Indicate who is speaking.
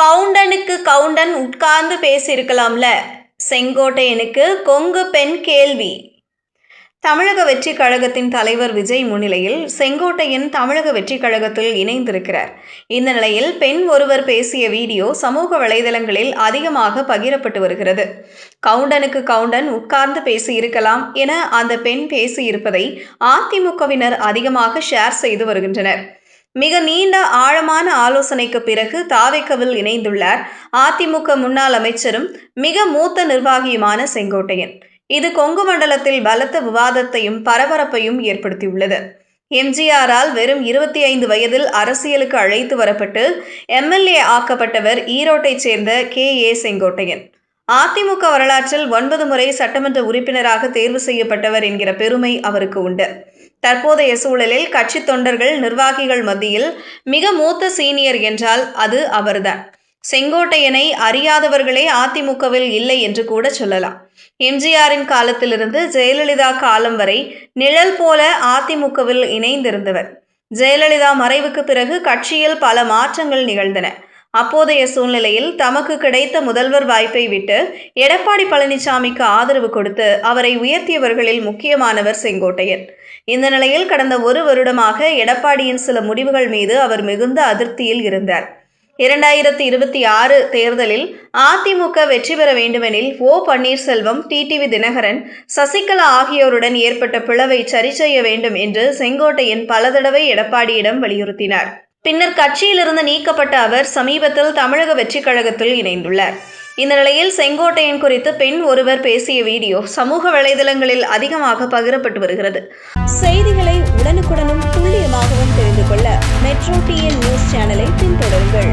Speaker 1: கவுண்டனுக்கு கவுண்டன் உட்கார்ந்து பேசியிருக்கலாம்ல. செங்கோட்டையனுக்கு கொங்கு பெண் கேள்வி. தமிழக வெற்றி கழகத்தின் தலைவர் விஜய் முன்னிலையில் செங்கோட்டையன் தமிழக வெற்றி கழகத்தில் இணைந்திருக்கிறார். இந்த நிலையில் பெண் ஒருவர் பேசிய வீடியோ சமூக வலைதளங்களில் அதிகமாக பகிரப்பட்டு வருகிறது. கவுண்டனுக்கு கவுண்டன் உட்கார்ந்து பேசியிருக்கலாம் என அந்த பெண் பேசியிருப்பதை அதிமுகவினர் அதிகமாக ஷேர் செய்து வருகின்றனர். மிக நீண்ட ஆழமான ஆலோசனைக்கு பிறகு தாவேக்கவில் இணைந்துள்ளார். அதிமுக முன்னாள் அமைச்சரும் மிக மூத்த நிர்வாகியுமான செங்கோட்டையன். இது கொங்கு மண்டலத்தில் பலத்த விவாதத்தையும் பரபரப்பையும் ஏற்படுத்தியுள்ளது. எம்ஜிஆரால் வெறும் இருபத்தி ஐந்து வயதில் அரசியலுக்கு அழைத்து வரப்பட்டு எம்எல்ஏ ஆக்கப்பட்டவர் ஈரோட்டைச் சேர்ந்த கே. ஏ. செங்கோட்டையன். அதிமுக வரலாற்றில் ஒன்பது முறை சட்டமன்ற உறுப்பினராக தேர்வு செய்யப்பட்டவர் என்கிற பெருமை அவருக்கு உண்டு. தற்போதைய சூழலில் கட்சி தொண்டர்கள் நிர்வாகிகள் மத்தியில் மிக மூத்த சீனியர் என்றால் அது அவர்தான். செங்கோட்டையனை அறியாதவர்களே அதிமுகவில் இல்லை என்று கூட சொல்லலாம். எம்ஜிஆரின் காலத்திலிருந்து ஜெயலலிதா காலம் வரை நிழல் போல அதிமுகவில் இணைந்திருந்தவர். ஜெயலலிதா மறைவுக்கு பிறகு கட்சியில் பல மாற்றங்கள் நிகழ்ந்தன. அப்போதைய சூழ்நிலையில் தமக்கு கிடைத்த முதல்வர் வாய்ப்பை விட்டு எடப்பாடி பழனிசாமிக்கு ஆதரவு கொடுத்து அவரை உயர்த்தியவர்களில் முக்கியமானவர் செங்கோட்டையன். இந்த நிலையில் கடந்த ஒரு வருடமாக எடப்பாடியின் சில முடிவுகள் மீது அவர் மிகுந்த அதிருப்தியில் இருந்தார். இரண்டாயிரத்தி இருபத்தி ஆறு தேர்தலில் அதிமுக வெற்றி பெற வேண்டுமெனில் ஓ பன்னீர்செல்வம் டிடிவி தினகரன் சசிகலா ஆகியோருடன் ஏற்பட்ட பிளவை சரி செய்ய வேண்டும் என்று செங்கோட்டையன் பல தடவை எடப்பாடியிடம் வலியுறுத்தினார். பின்னர் கட்சியிலிருந்து நீக்கப்பட்ட அவர் சமீபத்தில் தமிழக வெற்றிக் கழகத்தில் இணைந்துள்ளார். இந்த நிலையில் செங்கோட்டையன் குறித்து பெண் ஒருவர் பேசிய வீடியோ சமூக வலைதளங்களில் அதிகமாக பகிரப்பட்டு வருகிறது. செய்திகளை உடனுக்குடனும் துல்லியமாகவும் தெரிந்து கொள்ள மெட்ரோ டிஎன் நியூஸ் சேனலை பின்தொடருங்கள்.